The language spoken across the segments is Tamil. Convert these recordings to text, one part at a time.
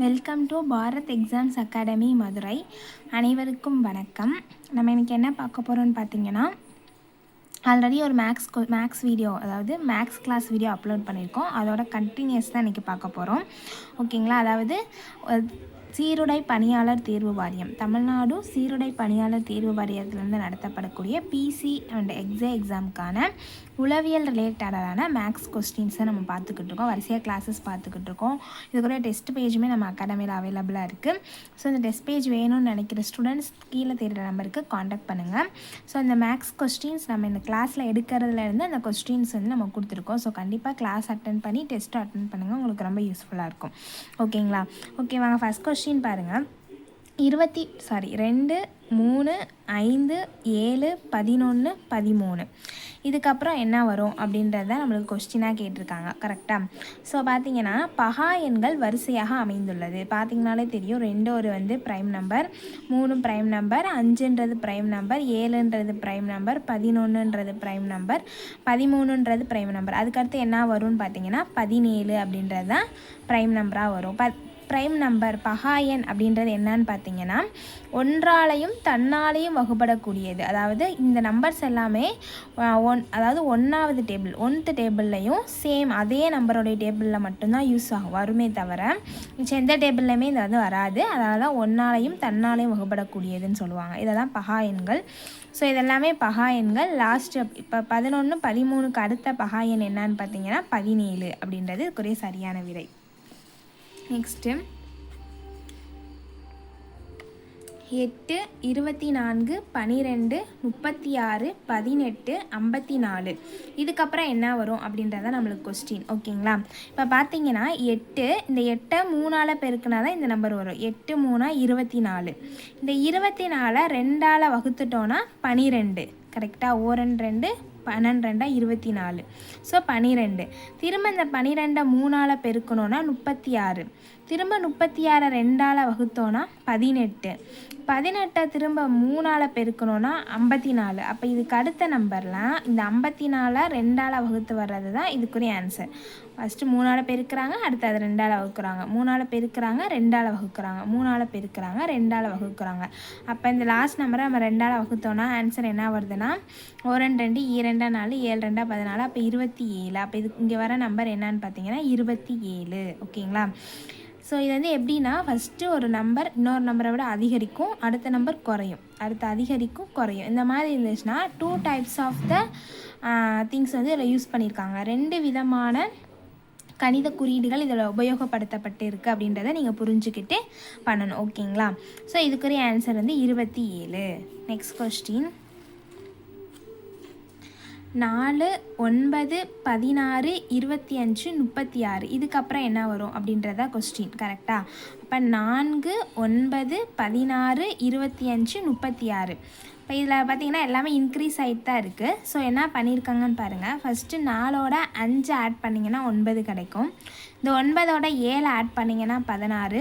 Welcome to Bharat exams academy Madurai அனைவருக்கும் வணக்கம். நம்ம இன்றைக்கி என்ன பார்க்க போகிறோம்னு பார்த்தீங்கன்னா ஆல்ரெடி ஒரு மேக்ஸ் மேக்ஸ் வீடியோ அதாவது மேக்ஸ் கிளாஸ் வீடியோ அப்லோட் பண்ணியிருக்கோம். அதோட கண்டினியூஸ் தான் இன்றைக்கி பார்க்க போகிறோம் ஓகேங்களா அதாவது சீருடை பணியாளர் தேர்வு வாரியம். தமிழ்நாடு சீருடை பணியாளர் தேர்வு வாரியத்திலிருந்து நடத்தப்படக்கூடிய பிசி அண்ட் எக்ஸே எக்ஸாமுக்கான உளவியல் ரிலேட்டடான மேக்ஸ் கொஸ்டின்ஸை நம்ம பார்த்துக்கிட்டு இருக்கோம். வரிசையாக கிளாஸஸ் பார்த்துக்கிட்டு இருக்கோம். இதுக்குரிய டெஸ்ட் பேஜுமே நம்ம அகாடமியில் அவைலபிளாக இருக்குது ஸோ இந்த டெஸ்ட் பேஜ் வேணும்னு நினைக்கிற ஸ்டூடெண்ட்ஸ் கீழே தேடுற நம்பருக்கு காண்டாக்ட் பண்ணுங்கள் ஸோ இந்த மேக்ஸ் கொஸ்டின்ஸ் நம்ம இந்த கிளாஸில் எடுக்கிறதுலேருந்து அந்த கொஸ்டின்ஸ் வந்து நம்ம கொடுத்துருக்கோம். ஸோ கண்டிப்பாக கிளாஸ் அட்டன் பண்ணி டெஸ்ட் அட்டன் பண்ணுங்கள் உங்களுக்கு ரொம்ப யூஸ்ஃபுல்லாக இருக்கும். ஓகேங்களா ஓகே வாங்க. ஃபஸ்ட் கொஸ்டின் பாருங்கள் இருபத்தி சாரி ரெண்டு மூணு ஐந்து ஏழு பதினொன்று பதிமூணு. இதுக்கப்புறம் என்ன வரும் அப்படின்றத நம்மளுக்கு கொஸ்டினாக கேட்டிருக்காங்க. கரெக்டாக ஸோ பார்த்தீங்கன்னா பகா எண்கள் வரிசையாக அமைந்துள்ளது. பார்த்திங்கனாலே தெரியும் ரெண்டு ஒரு வந்து ப்ரைம் நம்பர் மூணு ப்ரைம் நம்பர் அஞ்சுன்றது ப்ரைம் நம்பர் ஏழுன்றது ப்ரைம் நம்பர் பதினொன்றுன்றது ப்ரைம் நம்பர் பதிமூணுன்றது ப்ரைம் நம்பர் அதுக்கடுத்து என்ன வரும்னு பார்த்தீங்கன்னா பதினேழு அப்படின்றது தான் ப்ரைம் நம்பராக வரும். ப ப்ரைம் நம்பர் பகாயன் அப்படின்றது என்னன்னு பார்த்தீங்கன்னா ஒன்றாலையும் தன்னாலையும் வகுப்படக்கூடியது அதாவது இந்த நம்பர்ஸ் எல்லாமே ஒன் அதாவது ஒன்றாவது டேபிள் ஒன்த்து டேபிள்லையும் சேம் அதே நம்பருடைய டேபிளில் மட்டும்தான் யூஸ் ஆகும். வருமே தவிர மிச்சம் எந்த டேபிள்லையுமே இது வந்து வராது. அதனால தான் ஒன்றாலையும் தன்னாலையும் வகுப்படக்கூடியதுன்னு சொல்லுவாங்க. இதை தான் பகா எண்கள் ஸோ இதெல்லாமே பகா எண்கள் லாஸ்ட் இப்போ பதினொன்று பதிமூணுக்கு அடுத்த பகா எண் என்னன்னு பார்த்தீங்கன்னா பதினேழு அப்படின்றது குறைய சரியான விடை. நெக்ஸ்ட்டு எட்டு இருபத்தி நான்கு பனிரெண்டு முப்பத்தி ஆறு பதினெட்டு ஐம்பத்தி நாலு இதுக்கப்புறம் என்ன வரும் அப்படின்றத நம்மளுக்கு கொஸ்டின் ஓகேங்களா இப்போ பார்த்தீங்கன்னா எட்டு இந்த எட்டை மூணால் பெருக்கினா தான் இந்த நம்பர் வரும். எட்டு மூணா இருபத்தி நாலு இந்த இருபத்தி நாலை ரெண்டால் வகுத்துட்டோன்னா பனிரெண்டு. கரெக்டாக ஓரன் ரெண்டு பன்னெண்டு இருபத்தி நாலு ஸோ பன்னிரெண்டு திரும்ப இந்த பன்னிரெண்டை மூணால் பெருக்கணும்னா முப்பத்தி ஆறு திரும்ப முப்பத்தி ஆறை ரெண்டால் வகுத்தோன்னா பதினெட்டு. பதினெட்டை திரும்ப மூணால் பெருக்கணும்னா ஐம்பத்தி நாலு அப்போ இதுக்கு அடுத்த நம்பர்லாம் இந்த ஐம்பத்தி நாலை ரெண்டால் வகுத்து வர்றது தான் இதுக்குரிய ஆன்சர் ஃபஸ்ட்டு மூணால் பெருக்கிறாங்க அடுத்து அது ரெண்டால் வகுக்கிறாங்க. மூணால் பெருக்கிறாங்க ரெண்டால் வகுக்கிறாங்க. மூணால் பெருக்கிறாங்க ரெண்டால் வகுக்கிறாங்க. அப்போ இந்த லாஸ்ட் நம்பரை நம்ம ரெண்டால் வகுத்தோன்னா ஆன்சர் என்ன வருதுன்னா ஒரு ரெண்டு ரெண்டு இரண்டா நாலு ஏழு ரெண்டா பதினாலு அப்போ இருபத்தி ஏழு. அப்போ இது இங்கே வர நம்பர் என்னன்னு பார்த்தீங்கன்னா இருபத்தி ஏழு. ஓகேங்களா? ஸோ இது வந்து எப்படின்னா ஃபஸ்ட்டு ஒரு நம்பர் இன்னொரு நம்பரை விட அதிகரிக்கும் அடுத்த நம்பர் குறையும். அடுத்து அதிகரிக்கும் குறையும். இந்த மாதிரி இருந்துச்சுன்னா two types of the things வந்து இதில் யூஸ் பண்ணியிருக்காங்க ரெண்டு விதமான கணித குறியீடுகள் இதில் உபயோகப்படுத்தப்பட்டு இருக்குது அப்படின்றத நீங்கள் புரிஞ்சுக்கிட்டு பண்ணணும். ஓகேங்களா? ஸோ இதுக்குரிய ஆன்சர் வந்து இருபத்தி ஏழு. நெக்ஸ்ட் கொஸ்டின் நாலு ஒன்பது பதினாறு இருபத்தி அஞ்சு முப்பத்தி ஆறு. இதுக்கப்புறம் என்ன வரும் அப்படின்றதா கொஸ்டின் கரெக்டாக அப்போ நான்கு ஒன்பது பதினாறு இருபத்தி அஞ்சு முப்பத்தி ஆறு. இப்போ இதில் பார்த்தீங்கன்னா எல்லாமே இன்க்ரீஸ் ஆகிட்டு தான் இருக்குது ஸோ என்ன பண்ணியிருக்காங்கன்னு பாருங்கள் ஃபஸ்ட்டு நாலோட அஞ்சு ஆட் பண்ணிங்கன்னா ஒன்பது கிடைக்கும். இந்த ஒன்பதோட ஏழு ஆட் பண்ணிங்கன்னா பதினாறு.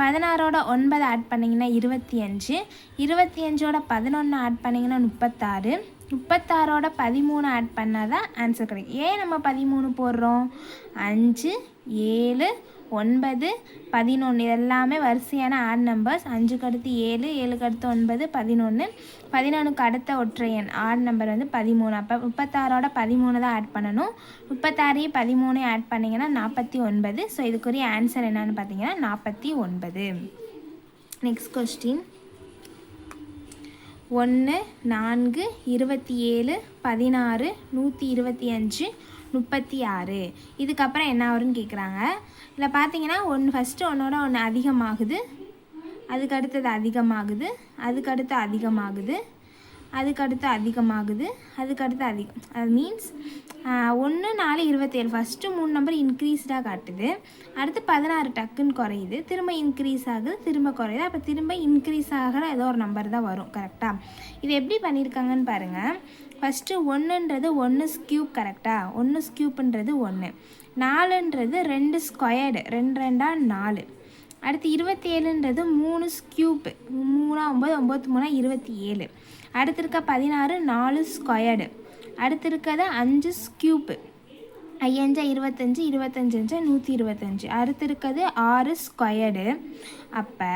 பதினாறோட ஒன்பது ஆட் பண்ணிங்கன்னா இருபத்தி அஞ்சு. இருபத்தி அஞ்சோட பதினொன்று ஆட் பண்ணிங்கன்னா முப்பத்தாறு. முப்பத்தாறோட பதிமூணு ஆட் பண்ணால் தான் ஆன்சர் கிடைக்கும். ஏன் நம்ம பதிமூணு போடுறோம்? அஞ்சு ஏழு ஒன்பது பதினொன்று எல்லாமே வரிசையான ஆட் நம்பர்ஸ் அஞ்சுக்கு அடுத்து ஏழு ஏழுக்கு அடுத்து ஒன்பது பதினொன்று பதினொன்றுக்கு அடுத்த ஒற்றை எண் ஆட் நம்பர் வந்து பதிமூணு. அப்போ முப்பத்தாறோட பதிமூணு தான் ஆட் பண்ணணும். முப்பத்தாறையும் பதிமூணையும் ஆட் பண்ணிங்கன்னா நாற்பத்தி ஒன்பது. ஸோ இதுக்குரிய ஆன்சர் என்னன்னு பார்த்தீங்கன்னா நாற்பத்தி ஒன்பது. நெக்ஸ்ட் கொஸ்டின் ஒன்று நான்கு இருபத்தி ஏழு பதினாறு நூற்றி இருபத்தி அஞ்சு முப்பத்தி ஆறு இதுக்கப்புறம் என்ன வரும்னு கேட்குறாங்க இதில் பார்த்தீங்கன்னா ஒன்று ஃபஸ்ட்டு ஒன்றோட ஒன்று அதிகமாகுது. அதுக்கு அடுத்தது அதிகமாகுது. அதுக்கடுத்து அதிகமாகுது. அதுக்கு அடுத்து அதிகமாகுது. அதுக்கடுத்து அதிகம். அது மீன்ஸ் ஒன்று நாலு இருபத்தேழு. ஃபஸ்ட்டு மூணு நம்பர் இன்க்ரீஸ்டாக காட்டுது. அடுத்து பதினாறு டக்குன்னு குறையுது. திரும்ப இன்க்ரீஸ் ஆகுது திரும்ப குறையுது. அப்போ திரும்ப இன்க்ரீஸ் ஆகிற ஏதோ ஒரு நம்பர் தான் வரும். கரெக்டாக இது எப்படி பண்ணியிருக்காங்கன்னு பாருங்கள் ஃபஸ்ட்டு ஒன்றுன்றது ஒன்று ஸ்கியூப் கரெக்டாக ஒன்று ஸ்கியூப்ன்றது ஒன்று நாலுன்றது ரெண்டு ஸ்கொயர்டு ரெண்டு ரெண்டா நாலு. அடுத்து இருபத்தி ஏழுன்றது மூணு ஸ்கியூப்பு மூணா ஒம்பது ஒம்பது மூணா இருபத்தி ஏழு அடுத்து இருக்க பதினாறு நாலு ஸ்கொயர்டு அடுத்து இருக்கிறது அஞ்சு ஸ்கியூப்பு ஐயஞ்சா இருபத்தஞ்சி இருபத்தஞ்சஞ்சா நூற்றி இருபத்தஞ்சி. அடுத்து இருக்கிறது ஆறு ஸ்கொயர்டு அப்போ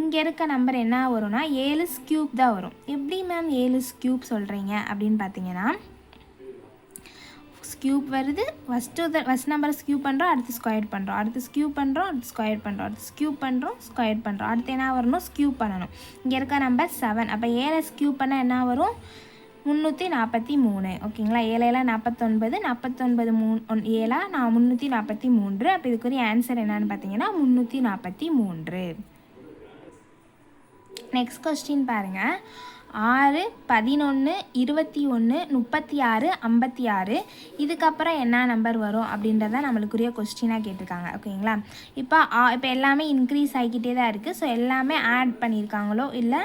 இங்கே இருக்க நம்பர் என்ன வரும்னா ஏழு ஸ்கியூப் தான் வரும். எப்படி மேம் ஏழு ஸ்கியூப் சொல்கிறீங்க அப்படின்னு பார்த்தீங்கன்னா ஸ்கியூப் வருது ஃபஸ்ட்டு ஃபஸ்ட் நம்பரை ஸ்கியூப் பண்ணுறோம் அடுத்து ஸ்கொயர் பண்ணுறோம் அடுத்து ஸ்கியூ பண்ணுறோம் அடுத்து ஸ்கொயர் பண்ணுறோம் அடுத்து ஸ்கியூப் பண்ணுறோம் ஸ்கொயர் பண்ணுறோம் அடுத்து என்ன வரணும்? ஸ்கியூப் பண்ணணும். இங்கே இருக்க நம்பர் செவன் அப்போ ஏழை ஸ்கியூப் பண்ணால் என்ன வரும்? முந்நூற்றி நாற்பத்தி மூணு. ஓகேங்களா? ஏழையில் நாற்பத்தொன்பது நாற்பத்தொன்பது மூணு ஒன் ஏழா நான் முந்நூற்றி நாற்பத்தி மூன்று. அப்போ இதுக்குரிய ஆன்சர் என்னன்னு பார்த்தீங்கன்னா முந்நூற்றி நாற்பத்தி மூன்று. நெக்ஸ்ட் கொஸ்டின் பாருங்கள் ஆறு பதினொன்று இருபத்தி ஒன்று முப்பத்தி ஆறு ஐம்பத்தி ஆறு. இதுக்கப்புறம் என்ன நம்பர் வரும் அப்படின்றத நம்மளுக்குரிய கொஸ்டினாக கேட்டிருக்காங்க. ஓகேங்களா இப்போ இப்போ எல்லாமே இன்க்ரீஸ் ஆகிக்கிட்டே தான் இருக்குது ஸோ எல்லாமே ஆட் பண்ணியிருக்காங்களோ இல்லை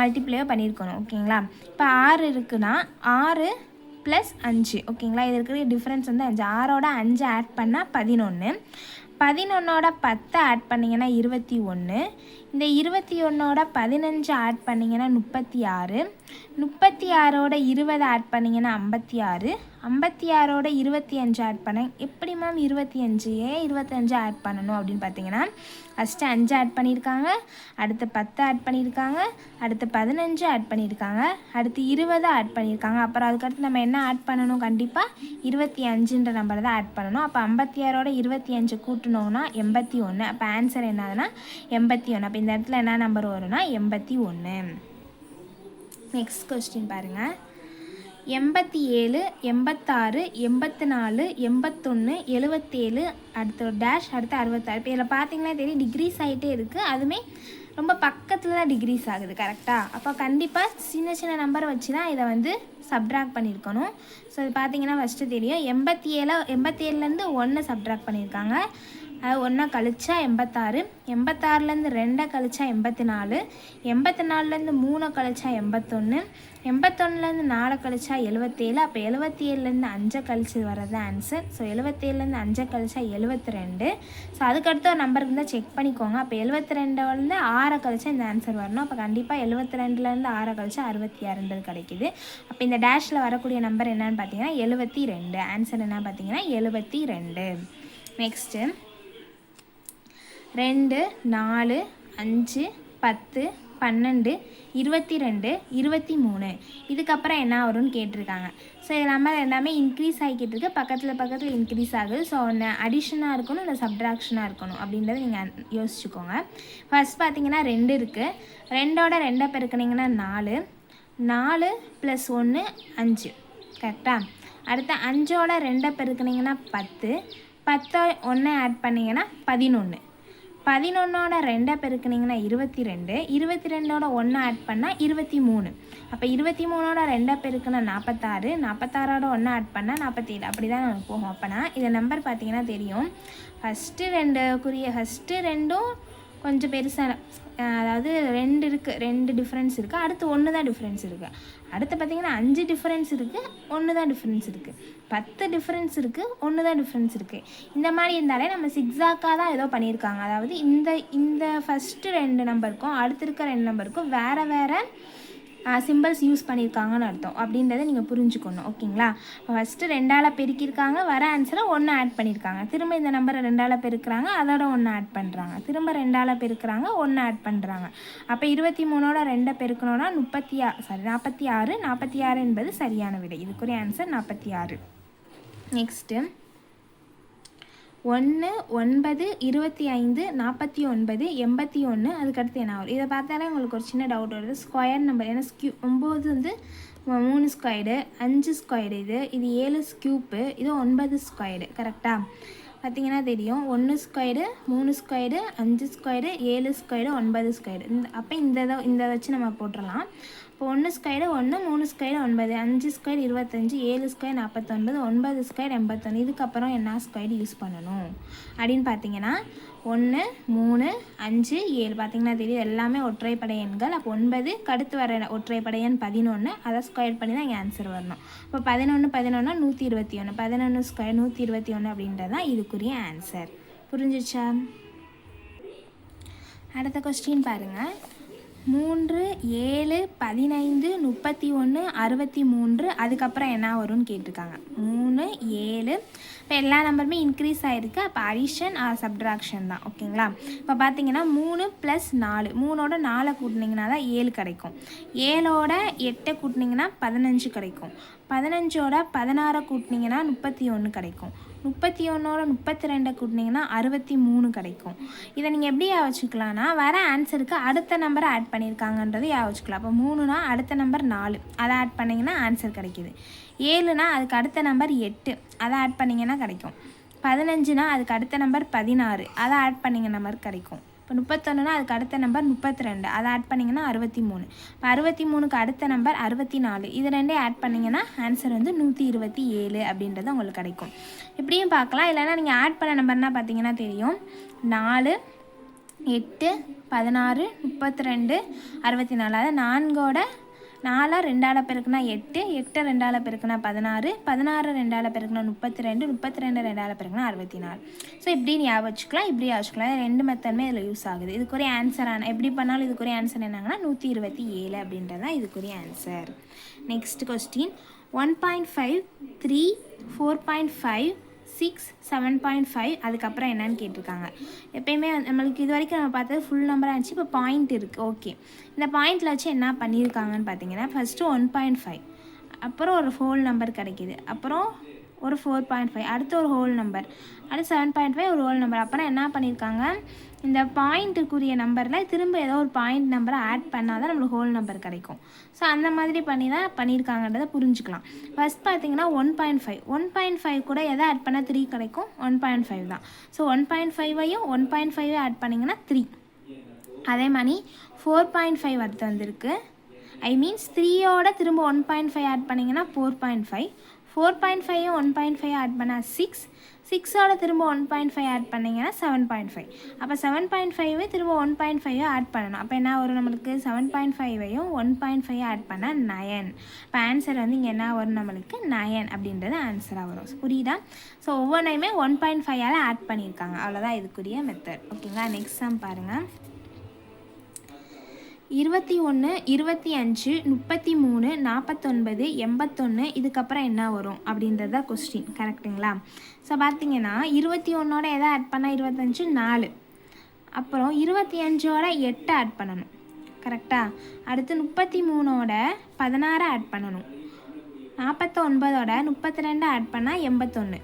மல்டிப்ளேயோ பண்ணியிருக்கணும். ஓகேங்களா இப்போ ஆறு இருக்குன்னா ஆறு ப்ளஸ் அஞ்சு. ஓகேங்களா இது இருக்கிற டிஃப்ரென்ஸ் வந்து அஞ்சு. ஆறோட அஞ்சு ஆட் பண்ணால் பதினொன்று பதினொன்னோட பத்து ஆட் பண்ணிங்கன்னா இருபத்தி ஒன்று இந்த இருபத்தி ஒன்றோட பதினஞ்சு ஆட் பண்ணிங்கன்னா முப்பத்தி ஆறு முப்பத்தி ஆறோட இருபது ஆட் பண்ணிங்கன்னா ஐம்பத்தி ஆறு ஐம்பத்தி ஆறோட இருபத்தி அஞ்சு ஆட் பண்ண எப்படி மேம் இருபத்தி அஞ்சு ஏன் இருபத்தஞ்சு ஆட் பண்ணணும் அப்படின்னு பார்த்தீங்கன்னா ஃபஸ்ட்டு அஞ்சு ஆட் பண்ணியிருக்காங்க அடுத்து பத்து ஆட் பண்ணியிருக்காங்க அடுத்து பதினஞ்சு ஆட் பண்ணியிருக்காங்க அடுத்து இருபது ஆட் பண்ணியிருக்காங்க. அப்புறம் அதுக்கடுத்து நம்ம என்ன ஆட் பண்ணணும்? கண்டிப்பாக இருபத்தி அஞ்சுன்ற நம்பரை தான் ஆட் பண்ணணும். அப்போ ஐம்பத்தி ஆறோட இருபத்தி அஞ்சு கூட்டணும்னா எண்பத்தி ஒன்று அப்போ ஆன்சர் என்னதுன்னா எண்பத்தி ஒன்று அப்போ இந்த இடத்துல என்ன நம்பர் வரும்னா எண்பத்தி ஒன்று நெக்ஸ்ட் கொஸ்டின் பாருங்கள் எண்பத்தி ஏழு எண்பத்தாறு எண்பத்தி நாலு எண்பத்தொன்று எழுபத்தேழு அடுத்த ஒரு டேஷ் அடுத்து அறுபத்தாறு. இப்போ இதில் பார்த்தீங்கன்னா தெரியும் டிகிரிஸ் ஆகிட்டே இருக்குது அதுவுமே ரொம்ப பக்கத்தில் தான் டிகிரிஸ் ஆகுது கரெக்டாக அப்போ கண்டிப்பாக சின்ன சின்ன நம்பரை வச்சு தான் இதை வந்து சப்ட்ராக்ட் பண்ணியிருக்கணும். ஸோ இது பார்த்தீங்கன்னா ஃபஸ்ட்டு தெரியும். எண்பத்தி ஏழு எண்பத்தி ஏழுலேருந்து ஒன்று சப்ட்ராக்ட் பண்ணியிருக்காங்க. ஒன்றா கழிச்சா எண்பத்தாறு எண்பத்தாறுலேருந்து ரெண்டை கழிச்சா எண்பத்தி நாலு எண்பத்தி நாலுலேருந்து மூணை கழிச்சா எண்பத்தொன்று எண்பத்தொன்னுலேருந்து நாலு கழிச்சா எழுபத்தேழு அப்போ எழுபத்தி ஏழுலேருந்து அஞ்சை கழிச்சு வர்றது ஆன்சர் ஸோ எழுபத்தேழுலேருந்து அஞ்சை கழிச்சா எழுபத்தி ரெண்டு ஸோ அதுக்கடுத்து ஒரு நம்பருக்கு இருந்தால் செக் பண்ணிக்கோங்க. அப்போ எழுபத்தி ரெண்டுலேருந்து ஆறை கழிச்சா இந்த ஆன்சர் வரணும். அப்போ கண்டிப்பாக எழுபத்தி ரெண்டுலேருந்து ஆறை கழிச்சா அறுபத்தி ஆறுன்றது கிடைக்குது. அப்போ இந்த டேஷில் வரக்கூடிய நம்பர் என்னன்னு பார்த்தீங்கன்னா எழுபத்தி ரெண்டு ஆன்சர் என்ன பார்த்தீங்கன்னா எழுபத்தி ரெண்டு நெக்ஸ்ட்டு ரெண்டு நாலு அஞ்சு பத்து பன்னெண்டு இருபத்தி ரெண்டு இருபத்தி மூணு இதுக்கப்புறம் என்ன வரும்னு கேட்டிருக்காங்க. ஸோ இது நம்ம எல்லாமே இன்க்ரீஸ் ஆகிக்கிட்டு இருக்கு பக்கத்தில் பக்கத்தில் இன்க்ரீஸ் ஆகுது. ஸோ ஒன்று அடிஷனாக இருக்கணும் இல்லை சப்ட்ராக்ஷனாக இருக்கணும் அப்படின்றத நீங்கள் யோசிச்சுக்கோங்க. ஃபஸ்ட் பார்த்தீங்கன்னா ரெண்டு இருக்குது ரெண்டோட ரெண்டை பெருக்கினீங்கன்னா நாலு. நாலு ப்ளஸ் ஒன்று அஞ்சு. கரெக்டாக அடுத்து அஞ்சோட ரெண்டை பெருக்கினீங்கன்னா பத்து. பத்தோ ஒன்று ஆட் பண்ணிங்கன்னா பதினொன்று பதினொன்னோட ரெண்டை பெருக்குனிங்கன்னா இருபத்தி ரெண்டு இருபத்தி ரெண்டோட ஒன்று ஆட் பண்ணால் இருபத்தி மூணு அப்போ இருபத்தி மூணோட ரெண்டை பெருக்குனா நாற்பத்தாறு நாற்பத்தாறோட ஒன்று ஆட் பண்ணால் நாற்பத்தேழு அப்படி தான் நமக்கு போகும் அப்போனா இந்த நம்பர் பார்த்தீங்கன்னா தெரியும். ஃபஸ்ட்டு ரெண்டுக்குரிய ஃபஸ்ட்டு ரெண்டும் கொஞ்சம் பெருசான அதாவது ரெண்டு இருக்குது ரெண்டு டிஃப்ரென்ஸ் இருக்குது அடுத்து ஒன்று தான் டிஃப்ரென்ஸ் இருக்குது அடுத்து பார்த்திங்கன்னா அஞ்சு டிஃப்ரென்ஸ் இருக்குது ஒன்று தான் டிஃப்ரென்ஸ் இருக்குது பத்து டிஃப்ரென்ஸ் இருக்குது ஒன்று தான் டிஃப்ரென்ஸ் இருக்குது இந்த மாதிரி இருந்தாலே நம்ம சிக்ஸாக்காக தான் ஏதோ பண்ணியிருக்காங்க. அதாவது இந்த இந்த ஃபஸ்ட்டு ரெண்டு நம்பருக்கும் அடுத்து இருக்க ரெண்டு நம்பருக்கும் வேறு வேறு சிம்பிள்ஸ் யூஸ் பண்ணியிருக்காங்கன்னு அர்த்தம். அப்படின்றத நீங்கள் புரிஞ்சுக்கணும். ஓகேங்களா? ஃபஸ்ட்டு ரெண்டால் பெருக்கியிருக்காங்க. வர ஆன்சரை ஒன்று ஆட் பண்ணியிருக்காங்க. திரும்ப இந்த நம்பரை ரெண்டால் பெருக்கிறாங்க. அதோட ஒன்று ஆட் பண்ணுறாங்க திரும்ப ரெண்டால் பெருக்கிறாங்க. ஒன்று ஆட் பண்ணுறாங்க அப்போ இருபத்தி மூணோட ரெண்டை பெருக்கணும்னா முப்பத்தி ஆ சாரி நாற்பத்தி ஆறு. நாற்பத்தி ஆறு என்பது சரியான விடை. இதுக்குரிய ஆன்சர் நாற்பத்தி ஆறு. நெக்ஸ்ட்டு ஒன்று ஒன்பது இருபத்தி ஐந்து நாற்பத்தி ஒன்பது எண்பத்தி ஒன்று அதுக்கடுத்து என்ன வரும்? இதை பார்த்தாலே உங்களுக்கு ஒரு சின்ன டவுட் வருது. ஸ்கொயர் நம்பர் ஏன்னா ஸ்கியூ ஒம்பது வந்து மூணு ஸ்கொயர்டு அஞ்சு ஸ்கொயர்டு இது இது ஏழு ஸ்கியூப்பு இது ஒன்பது ஸ்கொயர்டு கரெக்டாக பார்த்தீங்கன்னா தெரியும். ஒன்று ஸ்கொயர்டு மூணு ஸ்கொயர்டு அஞ்சு ஸ்கொயர்டு ஏழு ஸ்கொயர்டு ஒன்பது ஸ்கொயர்டு இந்த அப்போ இந்த இதை இந்த வச்சு நம்ம போட்டுடலாம். இப்போ ஒன்று ஸ்கொயர் ஒன்று மூணு ஸ்கொயர் ஒன்பது அஞ்சு ஸ்கொயர் இருபத்தஞ்சி ஏழு ஸ்கொயர் நாற்பத்தொன்பது ஒன்பது ஸ்கொயர் எண்பத்தொன்று இதுக்கப்புறம் என்ன ஸ்கொயர் யூஸ் பண்ணணும்? அப்படின்னு பார்த்தீங்கன்னா ஒன்று மூணு அஞ்சு ஏழு. பார்த்தீங்கன்னா தெரியும் எல்லாமே ஒற்றைப்படை எண்கள். அப்போ ஒன்பது கடுத்து வர ஒற்றைப்படை எண் பதினொன்று அதை ஸ்கொயர் பண்ணி தான் இங்கே ஆன்சர் வரணும். இப்போ பதினொன்று பதினொன்னா நூற்றி இருபத்தி ஒன்று பதினொன்று ஸ்கொயர் நூற்றி இருபத்தி ஒன்று அப்படின்றது தான் இதுக்குரிய ஆன்சர் புரிஞ்சிச்சா அடுத்த கொஸ்டின் பாருங்கள் மூன்று ஏழு பதினைந்து முப்பத்தி ஒன்று அறுபத்தி மூன்று அதுக்கப்புறம் என்ன வரும்னு கேட்டிருக்காங்க. மூணு ஏழு. இப்போ எல்லா நம்பருமே இன்க்ரீஸ் ஆகிருக்கு அப்போ அடிஷன் ஆர் சப்ட்ராக்ஷன் தான். ஓகேங்களா? இப்போ பார்த்தீங்கன்னா மூணு ப்ளஸ் நாலு. மூணோட நாலை கூட்டினீங்கன்னா தான் ஏழு கிடைக்கும். ஏழோட எட்டை கூட்டினீங்கன்னா பதினஞ்சு கிடைக்கும். பதினஞ்சோட பதினாறை கூட்டினீங்கன்னா முப்பத்தி ஒன்று கிடைக்கும். முப்பத்தி ஒன்றோட முப்பத்தி ரெண்டை கூட்டினீங்கன்னா அறுபத்தி மூணு கிடைக்கும். இதை நீங்கள் எப்படி வச்சுக்கலாம்னா வர ஆன்சருக்கு அடுத்த நம்பரை ஆட் பண்ணியிருக்காங்கன்றது யாவச்சுக்கலாம். அப்போ மூணுனா அடுத்த நம்பர் நாலு. அதை ஆட் பண்ணிங்கன்னா ஆன்சர் கிடைக்கிது. ஏழுனா அதுக்கு அடுத்த நம்பர் எட்டு. அதை ஆட் பண்ணிங்கன்னா கிடைக்கும். பதினஞ்சுனா அதுக்கு அடுத்த நம்பர் பதினாறு. அதை ஆட் பண்ணிங்க நம்பர் கிடைக்கும். இப்போ அதுக்கு அடுத்த நம்பர் முப்பத்தி ரெண்டு அதை ஆட் பண்ணிங்கன்னா அறுபத்தி மூணு இப்போ அறுபத்தி மூணுக்கு அடுத்த நம்பர் அறுபத்தி நாலு இது ரெண்டே ஆட் பண்ணிங்கன்னா ஆன்சர் வந்து நூற்றி இருபத்தி ஏழு அப்படின்றது உங்களுக்கு கிடைக்கும். இப்படியும் பார்க்கலாம். இல்லைனா நீங்கள் ஆட் பண்ண நம்பர்னால் பார்த்தீங்கன்னா தெரியும். நாலு எட்டு பதினாறு முப்பத்தி ரெண்டு அறுபத்தி நாலு அதாவது நான்கோட நாலாக ரெண்டால் பெருக்குனா எட்டு எட்டு ரெண்டால் பெருக்குனா பதினாறு பதினாறு ரெண்டால் பெருக்குனா முப்பத்தி ரெண்டு முப்பத்தி ரெண்டு ரெண்டால் பெருக்குனா அறுபத்தி நாலு ஸோ இப்படி ஞாபகம் வச்சுக்கலாம் இப்படி வச்சுக்கலாம். ரெண்டு மெத்தடுமே இதில் யூஸ் ஆகுது. இதுக்குரிய ஆன்சர் ஆனால் எப்படி பண்ணாலும் இதுக்குரிய ஆன்சர் என்னங்கன்னா நூற்றி இருபத்தி ஏழு அப்படின்றது தான் இதுக்குரிய answer next question one point five three four point five six seven point five அதுக்கப்புறம் என்னன்னு கேட்டிருக்காங்க. எப்பயுமே நம்மளுக்கு இது வரைக்கும் நம்ம பார்த்தது ஃபுல் நம்பராக இருந்துச்சு. இப்போ பாயிண்ட் இருக்குது ஓகே இந்த பாயிண்டில் வச்சு என்ன பண்ணியிருக்காங்கன்னு பார்த்தீங்கன்னா ஃபஸ்ட்டு ஒன் பாயிண்ட் ஃபைவ் அப்புறம் ஒரு ஹோல் நம்பர் கிடைக்கிது. அப்புறம் ஒரு ஃபோர் பாயிண்ட் ஃபைவ் அடுத்து ஒரு ஹோல் நம்பர் அடுத்து செவன் பாயிண்ட் ஃபைவ் ஒரு ஹோல் நம்பர் அப்புறம் என்ன பண்ணியிருக்காங்க? இந்த பாயிண்ட்டுக்குரிய நம்பரில் திரும்ப ஏதோ ஒரு பாயிண்ட் நம்பரை ஆட் பண்ணால் தான் நம்மளுக்கு ஹோல் நம்பர் கிடைக்கும். ஸோ அந்த மாதிரி பண்ணி தான் பண்ணியிருக்காங்கன்றதை புரிஞ்சுக்கலாம். ஃபஸ்ட் பார்த்தீங்கன்னா one point five one point five கூட எதை ஆட் பண்ணால் த்ரீ கிடைக்கும்? ஒன் பாயிண்ட் ஃபைவ் தான். ஸோ ஒன் பாயிண்ட் ஃபைவையும் ஒன் பாயிண்ட் ஃபைவ் ஆட் பண்ணிங்கன்னா த்ரீ அதே மாதிரி ஃபோர் பாயிண்ட் ஃபைவ் அடுத்து வந்திருக்கு. ஐ மீன்ஸ் த்ரீயோட திரும்ப ஒன் பாயிண்ட் ஃபைவ் ஆட் பண்ணிங்கன்னா four point five four point five one point five add பண்ணால் சிக்ஸ் சிக்ஸோட திரும்ப ஒன் பாயிண்ட் ஃபைவ் ஆட் பண்ணிங்கன்னா செவன் பாயிண்ட் ஃபைவ் அப்போ செவன் பாயிண்ட் ஃபைவ் திரும்ப ஒன் பாயிண்ட் ஃபைவ் ஆட் பண்ணணும். அப்போ என்ன வரும் நம்மளுக்கு? செவன் பாயிண்ட் ஃபைவையும் ஒன் பாயிண்ட் ஃபைவ் ஆட் பண்ணால் நயன் இப்போ ஆன்சர் வந்து இங்கே என்ன வரும் நம்மளுக்கு? நயன் அப்படின்றது ஆன்சராக வரும். புரியுதா? ஸோ ஒவ்வொன்றையுமே ஒன் பாயிண்ட் ஃபைவால் ஆட் பண்ணியிருக்காங்க. அவ்வளோதான் இதுக்குரிய மெத்தட் ஓகேங்களா நெக்ஸ்ட் சம் பாருங்கள் இருபத்தி ஒன்று இருபத்தி அஞ்சு முப்பத்தி மூணு நாற்பத்தொன்பது எண்பத்தொன்று இதுக்கப்புறம் என்ன வரும் அப்படின்றது கொஸ்டின் கரெக்டுங்களா ஸோ பார்த்தீங்கன்னா இருபத்தி ஒன்றோட எதை ஆட் பண்ணால் இருபத்தஞ்சு? நாலு. அப்புறம் இருபத்தி அஞ்சோட எட்டு ஆட் பண்ணணும். கரெக்டாக அடுத்து முப்பத்தி மூணோட பதினாறு ஆட் பண்ணணும். நாற்பத்தொன்பதோட முப்பத்தி ரெண்டு ஆட் பண்ணால் எண்பத்தொன்று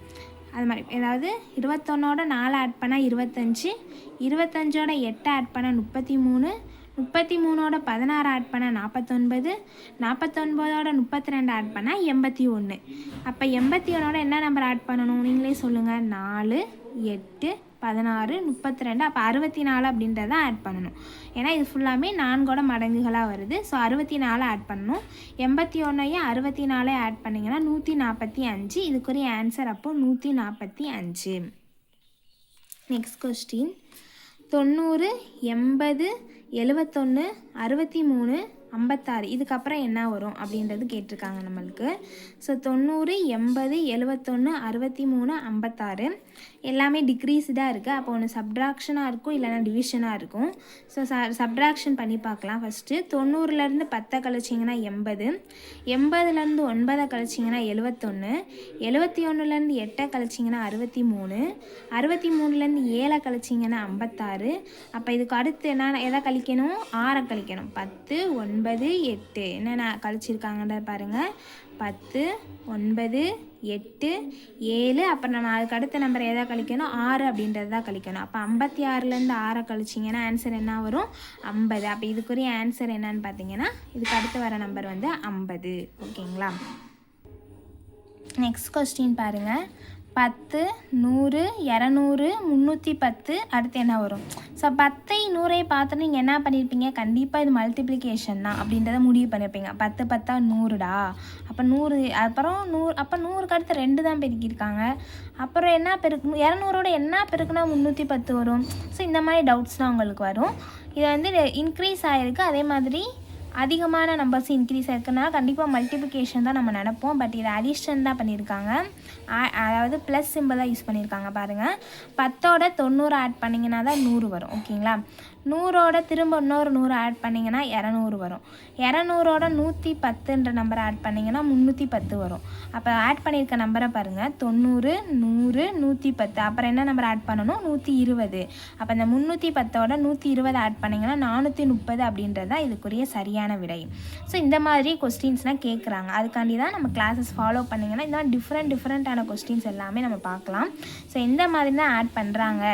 அது மாதிரி. ஏதாவது இருபத்தொன்னோட நாலு ஆட் பண்ணால் இருபத்தஞ்சி இருபத்தஞ்சோட எட்டு ஆட் பண்ணால் முப்பத்தி மூணு முப்பத்தி மூணோட பதினாறு ஆட் பண்ணால் நாற்பத்தொன்பது நாற்பத்தொன்பதோட முப்பத்தி ரெண்டு ஆட் பண்ணால் எண்பத்தி ஒன்று அப்போ எண்பத்தி ஒன்றோட என்ன நம்பர் ஆட் பண்ணணும்? நீங்களே சொல்லுங்கள் நாலு எட்டு பதினாறு முப்பத்தி ரெண்டு அப்போ அறுபத்தி நாலு அப்படின்றத ஆட் பண்ணணும். ஏன்னா இது ஃபுல்லாமே நான்கோட மடங்குகளாக வருது. ஸோ அறுபத்தி நாலு ஆட் பண்ணணும். எண்பத்தி ஒன்றையும் அறுபத்தி நாலே ஆட் பண்ணிங்கன்னா நூற்றி நாற்பத்தி அஞ்சு. இதுக்குரிய ஆன்சர் அப்போது நூற்றி நாற்பத்தி அஞ்சு. நெக்ஸ்ட் கொஸ்டின் தொண்ணூறு எண்பது எழுவத்தொன்று அறுபத்தி மூணு ஐம்பத்தாறு. இதுக்கப்புறம் என்ன வரும் அப்படின்றது கேட்டிருக்காங்க நம்மளுக்கு. ஸோ தொண்ணூறு எண்பது எழுவத்தொன்று அறுபத்தி மூணு ஐம்பத்தாறு. எல்லாமே டிக்ரீஸ்டாக இருக்குது அப்போ ஒன்று சப்ட்ராக்ஷனாக இருக்கும் இல்லைனா டிவிஷனாக இருக்கும். ஸோ ச சப்ட்ராக்ஷன் பண்ணி பார்க்கலாம் ஃபஸ்ட்டு தொண்ணூறுலேருந்து பத்தை கழிச்சிங்கன்னா எண்பது. எண்பதுலேருந்து ஒன்பதை கழிச்சிங்கன்னா எழுவத்தொன்று எழுவத்தி ஒன்றுலேருந்து எட்டை கழிச்சிங்கன்னா அறுபத்தி மூணு அறுபத்தி மூணுலேருந்து ஏழை கழிச்சிங்கன்னா ஐம்பத்தாறு. அப்போ இதுக்கு அடுத்து என்ன எதை கழிக்கணும்? ஆறை கழிக்கணும். பத்து ஒன்று ஒன்பது எட்டு. என்னென்ன கழிச்சிருக்காங்கன்ற பாருங்கள் பத்து ஒன்பது எட்டு ஏழு. அப்புறம் நம்ம அதுக்கு அடுத்த நம்பர் எதை கழிக்கணும்? ஆறு அப்படின்றது தான் கழிக்கணும். அப்போ ஐம்பத்தி ஆறுலேருந்து ஆறை கழிச்சிங்கன்னா ஆன்சர் என்ன வரும்? ஐம்பது. அப்போ இதுக்குரிய ஆன்சர் என்னன்னு பார்த்தீங்கன்னா இதுக்கு அடுத்து வர நம்பர் வந்து ஐம்பது. ஓகேங்களா? நெக்ஸ்ட் கொஸ்டின் பாருங்கள் பத்து நூறு இரநூறு முந்நூற்றி பத்து அடுத்து என்ன வரும்? ஸோ பத்தை நூறை பார்த்து நீங்கள் என்ன பண்ணியிருப்பீங்க கண்டிப்பாக இது மல்டிப்ளிகேஷன் தான் அப்படின்றத முடிவு பண்ணியிருப்பீங்க பத்து பத்தா நூறுடா? அப்போ நூறு அப்புறம் நூறு அப்போ நூறுக்கு அடுத்து ரெண்டு தான் பெருக்கியிருக்காங்க. அப்புறம் என்ன பெருக்கு இரநூறோட என்ன பெருக்குனா முந்நூற்றி பத்து வரும். ஸோ இந்த மாதிரி டவுட்ஸ்லாம் உங்களுக்கு வரும். இது வந்து இன்க்ரீஸ் ஆகிருக்கு அதே மாதிரி அதிகமான நம்பர்ஸ் இன்க்ரீஸ் ஆயிருக்கனால கண்டிப்பாக மல்டிப்ளிகேஷன் தான் நம்ம நடப்போம். பட் இது அடிஷன் தான் பண்ணியிருக்காங்க. அதாவது ப்ளஸ் சிம்பிளாக யூஸ் பண்ணியிருக்காங்க பாருங்கள் பத்தோட தொண்ணூறு ஆட் பண்ணிங்கன்னா தான் நூறு வரும் ஓகேங்களா? நூறோட திரும்ப இன்னொரு நூறு ஆட் பண்ணிங்கன்னா இரநூறு வரும். இரநூறோட நூற்றி பத்துன்ற நம்பரை ஆட் பண்ணிங்கன்னா முந்நூற்றி பத்து வரும். அப்போ ஆட் பண்ணியிருக்க நம்பரை பாருங்கள் தொண்ணூறு நூறு நூற்றி பத்து. அப்புறம் என்ன நம்பர் ஆட் பண்ணணும்? நூற்றி இருபது. அப்போ இந்த முந்நூற்றி பத்தோட நூற்றி இருபது ஆட் பண்ணிங்கன்னா நானூற்றி முப்பது அப்படின்றது தான் இதுக்குரிய சரியான விடை. ஸோ இந்த மாதிரி கொஸ்டின்ஸ்லாம் கேட்குறாங்க அதுக்காண்டி தான் நம்ம கிளாஸஸ் ஃபாலோ பண்ணிங்கன்னா இந்த டிஃப்ரெண்ட் டிஃப்ரெண்ட்டான கொஸ்டின்ஸ் எல்லாம் எல்லாமே நம்ம பார்க்கலாம். ஸோ எந்த மாதிரி தான் ஆட் பண்ணுறாங்க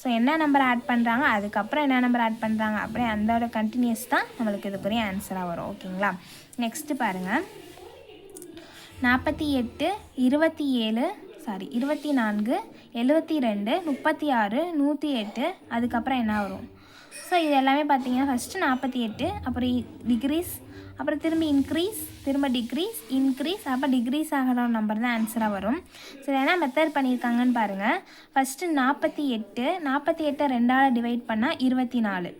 ஸோ என்ன நம்பர் ஆட் பண்ணுறாங்க அதுக்கப்புறம் என்ன நம்பர் ஆட் பண்ணுறாங்க அப்படியே அதோட கண்டினியூஸ் தான் நம்மளுக்கு இதுக்குரிய ஆன்சராக வரும். ஓகேங்களா நெக்ஸ்ட்டு பாருங்கள் நாற்பத்தி எட்டு இருபத்தி ஏழு சாரி இருபத்தி நான்கு எழுபத்தி ரெண்டு முப்பத்தி ஆறு நூற்றி எட்டு அதுக்கப்புறம் என்ன வரும்? ஸோ இது எல்லாமே பார்த்தீங்கன்னா ஃபஸ்ட்டு நாற்பத்தி எட்டு அப்புறம் டிகிரிஸ் அப்புறம் திரும்பி இன்க்ரீஸ் திரும்ப டிக்ரீஸ் இன்க்ரீஸ் அப்போ டிக்ரீஸ் ஆகிற நம்பர் தான் ஆன்சராக வரும். ஸோ என்ன மெத்தட் பண்ணியிருக்காங்கன்னு பாருங்கள் ஃபஸ்ட்டு நாற்பத்தி எட்டு நாற்பத்தி எட்டை ரெண்டால் டிவைட் பண்ணால் இருபத்தி நாலு.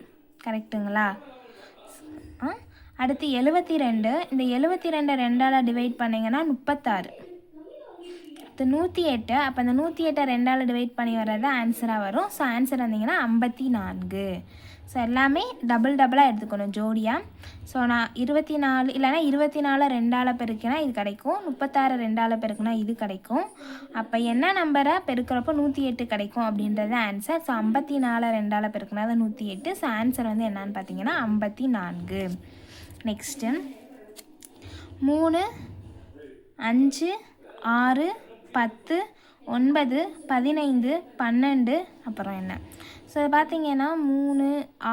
கரெக்டுங்களா ஆ? அடுத்து எழுபத்தி ரெண்டு இந்த எழுபத்தி ரெண்டை ரெண்டால் டிவைட் பண்ணிங்கன்னா முப்பத்தாறு. அடுத்து நூற்றி எட்டு அப்போ அந்த நூற்றி எட்டை ரெண்டால் டிவைட் பண்ணி வர்றது ஆன்சராக வரும். ஸோ ஆன்சர் வந்தீங்கன்னா ஐம்பத்தி நான்கு. ஸோ எல்லாமே டபுள் டபுளாக எடுத்துக்கணும் ஜோடியாக ஸோ நான் இருபத்தி நாலு இல்லைனா இருபத்தி நாலு ரெண்டால் பெருக்கினா இது கிடைக்கும். முப்பத்தாறு ரெண்டால் பெருக்குனா இது கிடைக்கும். அப்போ என்ன நம்பரை பெருக்கிறப்போ நூற்றி எட்டு கிடைக்கும் அப்படின்றது ஆன்சர் ஸோ ஐம்பத்தி நாலு ரெண்டால் பெருக்குனா தான் நூற்றி எட்டு. ஸோ ஆன்சர் வந்து என்னன்னு பார்த்தீங்கன்னா ஐம்பத்தி நான்கு. நெக்ஸ்ட்டு மூணு அஞ்சு ஆறு பத்து ஒன்பது பதினைந்து பன்னெண்டு அப்புறம் என்ன? ஸோ பார்த்தீங்கன்னா மூணு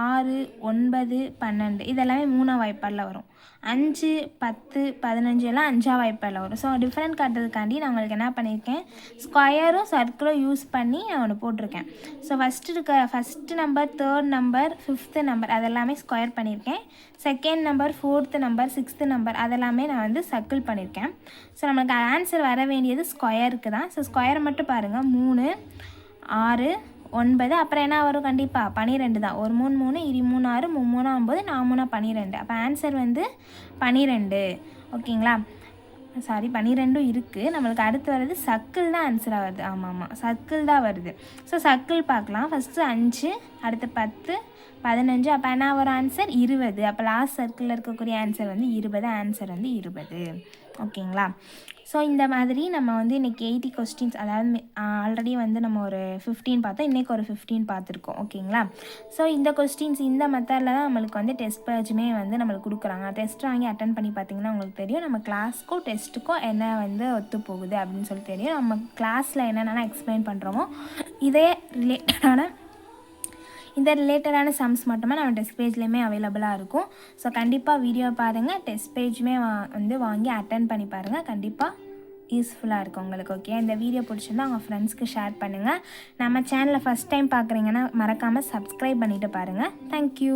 ஆறு ஒன்பது பன்னெண்டு. இதெல்லாமே மூணாம் வாய்ப்பாடில் வரும். அஞ்சு பத்து பதினஞ்சு எல்லாம் அஞ்சா வாய்ப்பாடில் வரும். ஸோ டிஃப்ரெண்ட் காட்டுறதுக்காண்டி நான் உங்களுக்கு என்ன பண்ணியிருக்கேன்? ஸ்கொயரும் சர்க்கிளும் யூஸ் பண்ணி நான் ஒன்று போட்டிருக்கேன். ஸோ ஃபஸ்ட்டு இருக்க first number third number fifth number அதெல்லாமே ஸ்கொயர் பண்ணியிருக்கேன். Second number fourth number sixth number அதெல்லாமே நான் வந்து சர்க்கிள் பண்ணியிருக்கேன். ஸோ நம்மளுக்கு ஆன்சர் வர வேண்டியது ஸ்கொயருக்கு தான். ஸோ ஸ்கொயர் மட்டும் பாருங்கள் மூணு ஆறு ஒன்பது அப்புறம் என்ன வரும் கண்டிப்பாக பன்னிரெண்டு தான். ஒரு மூணு மூணு இரு மூணு ஆறு மூணு ஒம்பது நான் மூணு பன்னிரெண்டு அப்போ ஆன்சர் வந்து பன்னிரெண்டு ஓகேங்களா? சாரி பன்னிரெண்டும் இருக்குது நம்மளுக்கு அடுத்து வர்றது சர்க்கிள் தான் ஆன்சராக வருது. ஆமாம் ஆமாம் சர்க்கிள் தான் வருது. ஸோ சர்க்கிள் பார்க்கலாம். ஃபஸ்ட்டு அஞ்சு அடுத்து பத்து பதினஞ்சு அப்போ என்ன வரும் ஆன்சர் இருபது. அப்போ லாஸ்ட் சர்க்கிளில் இருக்கக்கூடிய ஆன்சர் வந்து இருபது ஆன்சர் வந்து இருபது. ஓகேங்களா? ஸோ இந்த மாதிரி நம்ம வந்து இன்றைக்கி எயிட்டி கொஸ்டின்ஸ் அதாவது ஆல்ரெடி வந்து நம்ம ஒரு ஃபிஃப்டீன் பார்த்தோம் இன்றைக்கி ஒரு ஃபிஃப்டீன் பார்த்துருக்கோம். ஓகேங்களா? ஸோ இந்த கொஸ்டின்ஸ் இந்த மெத்தடில் தான் நம்மளுக்கு வந்து டெஸ்ட் பேஜுமே வந்து நம்மளுக்கு கொடுக்குறாங்க. டெஸ்ட் வாங்கி அட்டன் பண்ணி பார்த்தீங்கன்னா உங்களுக்கு தெரியும் நம்ம கிளாஸ்க்கும் டெஸ்ட்டுக்கும் என்ன வந்து ஒத்து போகுது அப்படின்னு சொல்லி தெரியும். நம்ம கிளாஸில் என்னென்ன எக்ஸ்பிளைன் பண்ணுறோமோ இதே ரிலேட்டடான இந்த ரிலேட்டடான சம்ஸ் மட்டுமே நம்ம டெஸ்ட் பேஜ்லேயுமே அவைலபிளாக இருக்கும். ஸோ கண்டிப்பாக வீடியோ பாருங்கள் டெஸ்ட் பேஜுமே வா வந்து வாங்கி அட்டன் பண்ணி பாருங்கள் கண்டிப்பாக யூஸ்ஃபுல்லாக இருக்கும் உங்களுக்கு ஓகே இந்த வீடியோ பிடிச்சிருந்தா உங்கள் ஃப்ரெண்ட்ஸ்க்கு ஷேர் பண்ணுங்கள் நம்ம சேனலை ஃபஸ்ட் டைம் பார்க்குறீங்கன்னா மறக்காமல் சப்ஸ்கிரைப் பண்ணிவிட்டு பாருங்கள் தேங்க்யூ